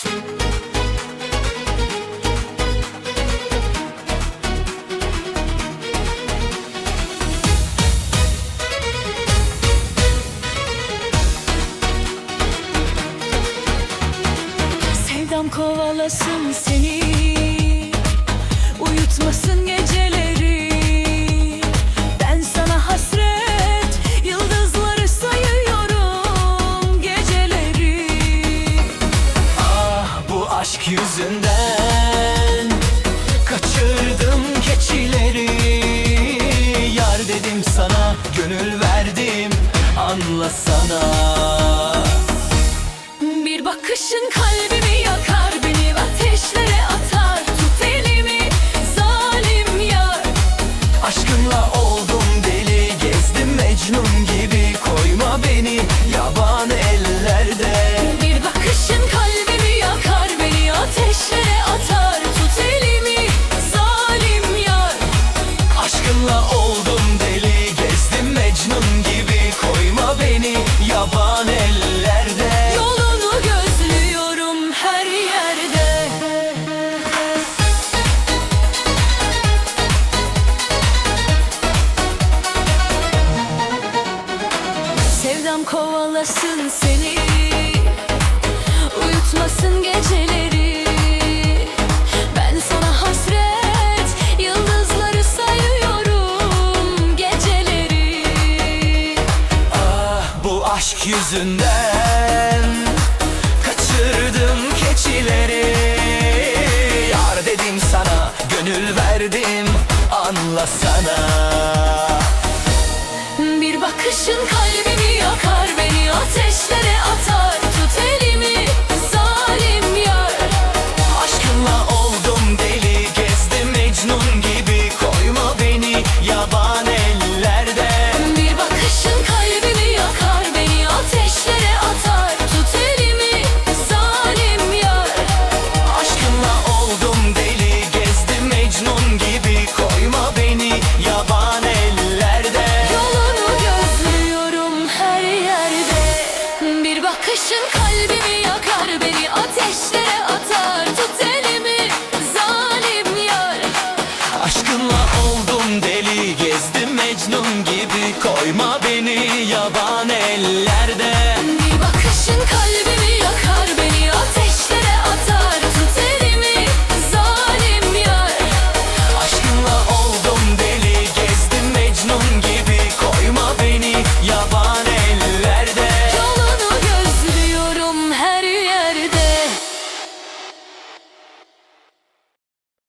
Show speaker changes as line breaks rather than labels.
Sevdam kovalasın seni. Uyutmasın geceleri
aşk yüzünden Kaçırdım keçileri. Yar dedim sana Gönül verdim Anlasana
Bir bakışın kalbimi yakar Beni ateşlere atar. Tut elimi zalim yar.
Aşkınla oldum deli Gezdim Mecnun gibi. Koyma beni yaban
Sevdam kovalasın seni. Uyutmasın geceleri. Ben sana hasret Yıldızları sayıyorum Geceleri.
Ah bu aşk yüzünden Kaçırdım keçileri. Yar dedim sana Gönül verdim Anlasana
Bir bakışın kalbimi yakar beni ateşlere aşkınla oldum deli Gezdim Mecnun gibi. Koyma beni yaban